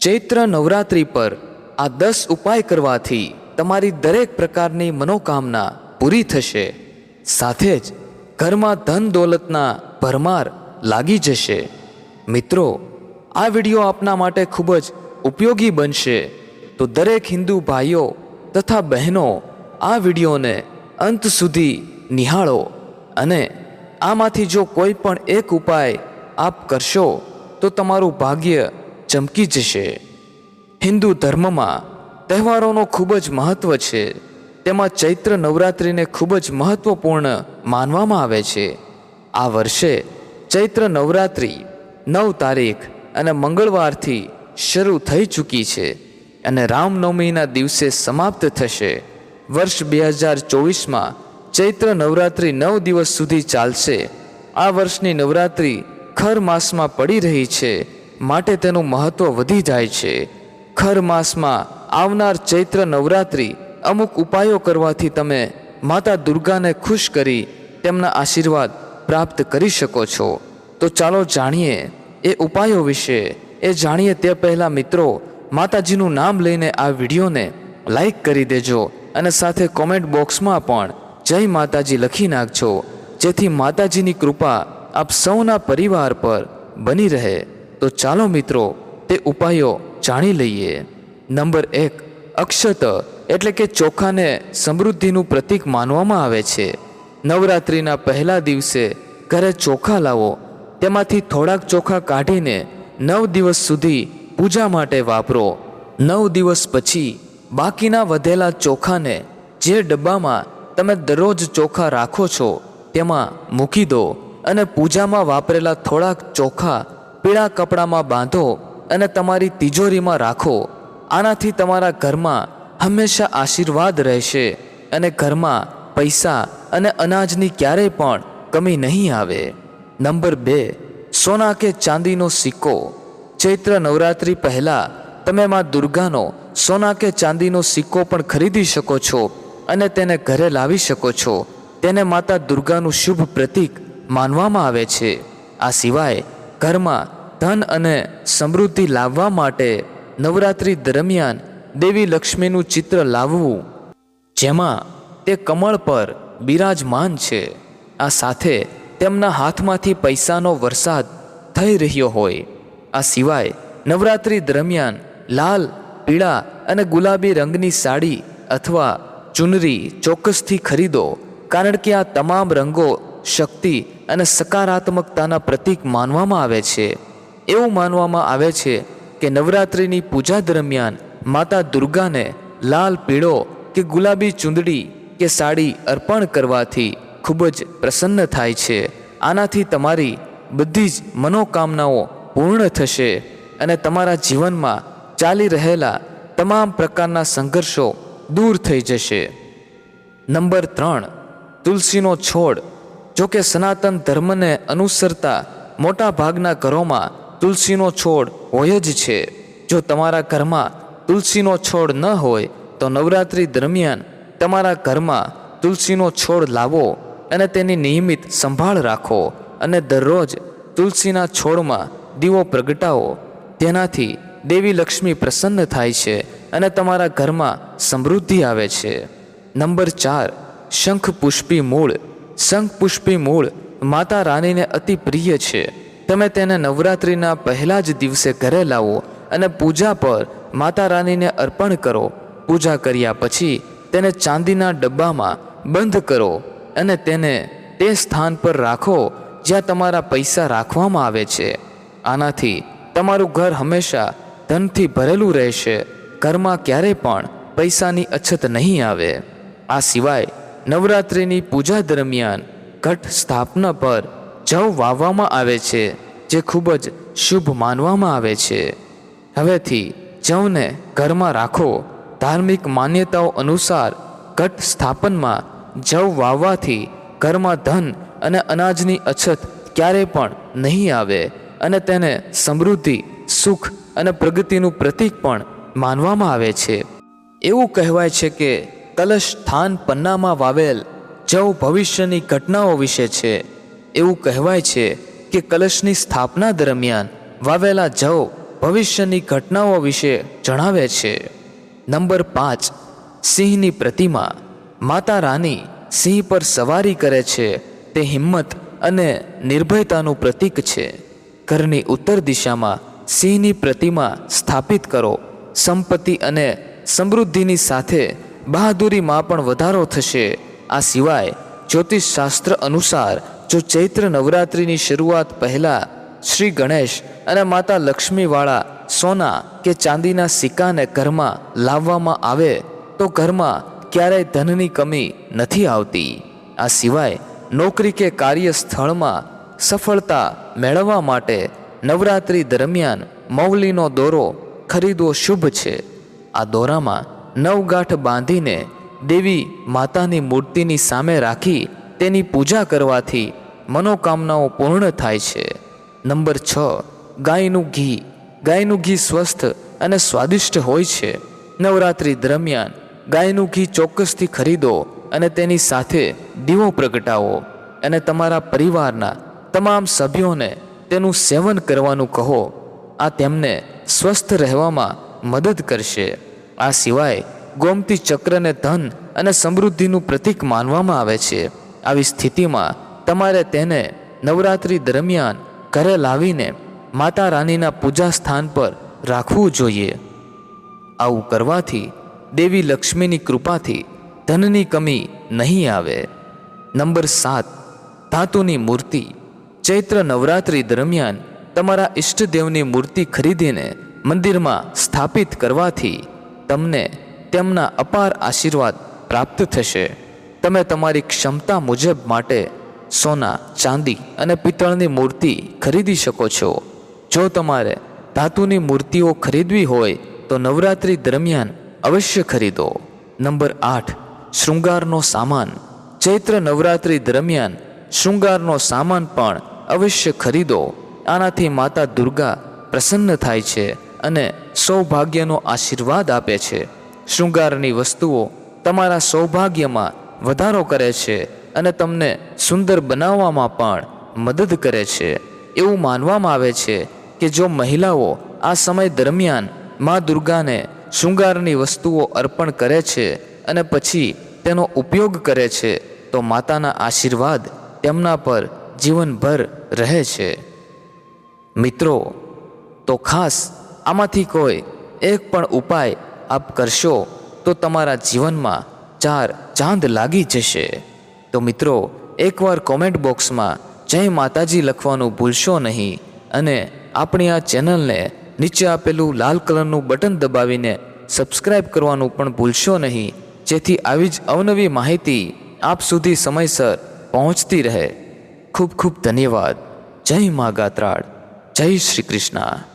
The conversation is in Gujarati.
ચૈત્ર નવરાત્રિ પર આ દસ ઉપાય કરવાથી તમારી દરેક પ્રકારની મનોકામના પૂરી થશે. સાથે જ ઘરમાં ધન દોલતના ભરમાર લાગી જશે. મિત્રો, આ વીડિયો આપના માટે ખૂબ જ ઉપયોગી બનશે. તો દરેક હિન્દુ ભાઈઓ તથા બહેનો આ વિડીયોને અંત સુધી નિહાળો અને આમાંથી જો કોઈ પણ એક ઉપાય આપ કરશો, તો તમારું ભાગ્ય ચમકી જશે. હિન્દુ ધર્મમાં તહેવારોનો ખૂબ જ મહત્ત્વ છે. તેમાં ચૈત્ર નવરાત્રિને ખૂબ જ મહત્ત્વપૂર્ણ માનવામાં આવે છે. આ વર્ષે ચૈત્ર નવરાત્રિ નવ તારીખ અને મંગળવારથી શરૂ થઈ ચૂકી છે અને રામનવમીના દિવસે સમાપ્ત થશે. વર્ષ બે હજાર ચોવીસમાં ચૈત્ર નવરાત્રિ નવ દિવસ સુધી ચાલશે. આ વર્ષની નવરાત્રિ ખર માસમાં પડી રહી છે માટે તેનું મહત્ત્વ વધી જાય છે. ખર માસમાં આવનાર ચૈત્ર નવરાત્રિ અમુક ઉપાયો કરવાથી તમે માતા દુર્ગાને ખુશ કરી તેમના આશીર્વાદ પ્રાપ્ત કરી શકો છો. તો ચાલો જાણીએ એ ઉપાયો વિશે. એ જાણીએ તે પહેલાં મિત્રો, માતાજીનું નામ લઈને આ વિડીયોને લાઈક કરી દેજો અને સાથે કોમેન્ટ બોક્સમાં પણ જય માતાજી લખી નાખજો, જેથી માતાજીની કૃપા આપ સૌના પરિવાર પર બની રહે. તો ચાલો મિત્રો તે ઉપાયો જાણી લઈએ. નંબર એક, અક્ષત એટલે કે ચોખાને સમૃદ્ધિનું પ્રતીક માનવામાં આવે છે. નવરાત્રિના પહેલા દિવસે ઘરે ચોખા લાવો. તેમાંથી થોડાક ચોખા કાઢીને નવ દિવસ સુધી પૂજા માટે વાપરો. નવ દિવસ પછી બાકીના વધેલા ચોખાને જે ડબ્બામાં તમે દરરોજ ચોખા રાખો છો, તેમાં મૂકી દો અને પૂજામાં વાપરેલા થોડાક ચોખા પીળા કપડામાં બાંધો અને તમારી તિજોરીમાં રાખો. આનાથી તમારા ઘરમાં હંમેશા આશીર્વાદ રહેશે અને ઘરમાં પૈસા અને અનાજની ક્યારેય પણ કમી નહીં આવે. નંબર બે, સોના કે ચાંદીનો સિક્કો. ચૈત્ર નવરાત્રિ પહેલાં તમે માં દુર્ગાનો સોના કે ચાંદીનો સિક્કો પણ ખરીદી શકો છો અને તેને ઘરે લાવી શકો છો. તેને માતા દુર્ગાનું શુભ પ્રતીક માનવામાં આવે છે. આ સિવાય ઘરમાં ધન અને સમૃદ્ધિ લાવવા માટે નવરાત્રિ દરમિયાન દેવી લક્ષ્મીનું ચિત્ર લાવવું, જેમાં તે કમળ પર બિરાજમાન છે. આ સાથે તેમના હાથમાંથી પૈસાનો વરસાદ થઈ રહ્યો હોય. આ સિવાય નવરાત્રિ દરમિયાન લાલ, પીળા અને ગુલાબી રંગની સાડી અથવા ચુનરી ચોક્કસથી ખરીદો, કારણ કે આ તમામ રંગો શક્તિ અને સકારાત્મકતાના પ્રતીક માનવામાં આવે છે. એવું માનવામાં આવે છે કે નવરાત્રિની પૂજા દરમિયાન માતા દુર્ગાને લાલ પીળો કે ગુલાબી ચૂંદડી કે સાડી અર્પણ કરવાથી ખૂબ જ પ્રસન્ન થાય છે. આનાથી તમારી બધી જ મનોકામનાઓ પૂર્ણ થશે અને તમારા જીવનમાં ચાલી રહેલા તમામ પ્રકારના સંઘર્ષો દૂર થઈ જશે. નંબર ત્રણ, તુલસીનો છોડ. જો કે સનાતન ધર્મને અનુસરતા મોટા ભાગના ઘરોમાં તુલસીનો છોડ હોય જ છે. જો તમારા ઘરમાં તુલસીનો છોડ ન હોય, તો નવરાત્રિ દરમિયાન તમારા ઘરમાં તુલસીનો છોડ લાવો અને તેની નિયમિત સંભાળ રાખો અને દરરોજ તુલસીના છોડમાં દીવો પ્રગટાવો. તેનાથી દેવી લક્ષ્મી પ્રસન્ન થાય છે અને તમારા ઘરમાં સમૃદ્ધિ આવે છે. નંબર ચાર શંખ પુષ્પી મૂળ. શંખ પુષ્પી મૂળ માતા રાનીને અતિ પ્રિય છે. તમે તેને નવરાત્રિના પહેલા જ દિવસે ઘરે લાવો અને પૂજા પર માતા રાનીને અર્પણ કરો. પૂજા કર્યા પછી તેને ચાંદીના ડબ્બામાં બંધ કરો અને તેને તે સ્થાન પર રાખો જ્યાં તમારા પૈસા રાખવામાં આવે છે. આનાથી તમારું ઘર હંમેશા ધનથી ભરેલું રહેશે. ઘરમાં ક્યારેય પણ પૈસાની અછત નહીં આવે. આ સિવાય નવરાત્રિની પૂજા દરમિયાન ઘટ સ્થાપના પર જવ વાવવામાં આવે છે, જે ખૂબ જ શુભ માનવામાં આવે છે. હવેથી જવને ઘરમાં રાખો. ધાર્મિક માન્યતાઓ અનુસાર ઘટ સ્થાપનમાં જવ વાવવાથી ઘરમાં ધન અને અનાજની અછત ક્યારેય પણ નહીં આવે અને તેને સમૃદ્ધિ, સુખ અને પ્રગતિનું પ્રતીક પણ માનવામાં આવે છે. એવું કહેવાય છે કે કલશ સ્થાન પન્નામાં વાવેલ જવ ભવિષ્યની ઘટનાઓ વિશે છે. એવું કહેવાય છે કે કલશની સ્થાપના દરમિયાન વાવેલા જવ ભવિષ્યની ઘટનાઓ વિશે જણાવે છે. નંબર પાંચ, સિંહની પ્રતિમા. માતા રાની સિંહ પર સવારી કરે છે. તે હિંમત અને નિર્ભયતાનું પ્રતીક છે. ઘરની ઉત્તર દિશામાં સિંહની પ્રતિમા સ્થાપિત કરો. સંપત્તિ અને સમૃદ્ધિની સાથે બહાદુરીમાં પણ વધારો થશે. આ સિવાય જ્યોતિષશાસ્ત્ર અનુસાર જો ચૈત્ર નવરાત્રિની શરૂઆત પહેલાં શ્રી ગણેશ અને માતા લક્ષ્મીવાળા સોના કે ચાંદીના સિક્કાને ઘરમાં લાવવામાં આવે, તો ઘરમાં ક્યારેય ધનની કમી નથી આવતી. આ સિવાય નોકરી કે કાર્યસ્થળમાં સફળતા મેળવવા માટે નવરાત્રિ દરમિયાન મૌલીનો દોરો ખરીદવો શુભ છે. આ દોરામાં નવગાંઠ બાંધીને દેવી માતાની મૂર્તિની સામે રાખી તેની પૂજા કરવાથી મનોકામનાઓ પૂર્ણ થાય છે. નંબર છ, ગાયનું ઘી. ગાયનું ઘી સ્વસ્થ અને સ્વાદિષ્ટ હોય છે. નવરાત્રિ દરમિયાન ગાયનું ઘી ચોક્કસથી ખરીદો અને તેની સાથે દીવો પ્રગટાવો અને તમારા પરિવારના તમામ સભ્યોને તેનું સેવન કરવાનું કહો. આ તેમને સ્વસ્થ રહેવામાં મદદ કરશે. આ સિવાય ગોમતી ચક્રને ધન અને સમૃદ્ધિનું પ્રતીક માનવામાં આવે છે. આવી સ્થિતિમાં તમારે તેને નવરાત્રિ દરમિયાન ઘરે લાવીને માતા રાનીના પૂજા સ્થાન પર રાખવું જોઈએ. આવું કરવાથી દેવી લક્ષ્મીની કૃપાથી ધનની કમી નહીં આવે. નંબર સાત, ધાતુની મૂર્તિ. ચૈત્ર નવરાત્રિ દરમિયાન તમારા ઈષ્ટદેવની મૂર્તિ ખરીદીને મંદિરમાં સ્થાપિત કરવાથી તમને તેમના અપાર આશીર્વાદ પ્રાપ્ત થશે. તમે તમારી ક્ષમતા મુજબ માટે સોના, ચાંદી અને પિત્તળની મૂર્તિ ખરીદી શકો છો. જો તમારે ધાતુની મૂર્તિઓ ખરીદવી હોય, તો નવરાત્રિ દરમિયાન અવશ્ય ખરીદો. નંબર આઠ, શૃંગારનો સામાન. ચૈત્ર નવરાત્રિ દરમિયાન શૃંગારનો સામાન પણ અવશ્ય ખરીદો. આનાથી માતા દુર્ગા પ્રસન્ન થાય છે અને સૌભાગ્યનો આશીર્વાદ આપે છે. શૃંગારની વસ્તુઓ તમારા સૌભાગ્યમાં વધારો કરે છે. અને તમને સુંદર બનાવવામાં પણ મદદ કરે છે. એવું માનવામાં આવે છે કે જો મહિલાઓ આ સમય દરમિયાન મા દુર્ગાને શૃંગારની વસ્તુઓ અર્પણ કરે છે અને પછી તેનો ઉપયોગ કરે છે, તો માતાના આશીર્વાદ તેમના પર જીવનભર રહે છે. મિત્રો, તો ખાસ આમાંથી કોઈ એક પણ ઉપાય આપ કરશો, તો તમારા જીવનમાં ચાર ચાંદ લાગી જશે. તો મિત્રો, એકવાર કોમેન્ટ બોક્સમાં જય માતાજી લખવાનું ભૂલશો નહીં અને આપણી આ ચેનલને નીચે આપેલું લાલ કલરનું બટન દબાવીને સબસ્ક્રાઇબ કરવાનું પણ ભૂલશો નહીં, જેથી આવી જ અવનવી માહિતી આપ સુધી સમયસર પહોંચતી રહે. ખૂબ ખૂબ ધન્યવાદ. જય મા ગાત્રાળ. જય શ્રી કૃષ્ણ.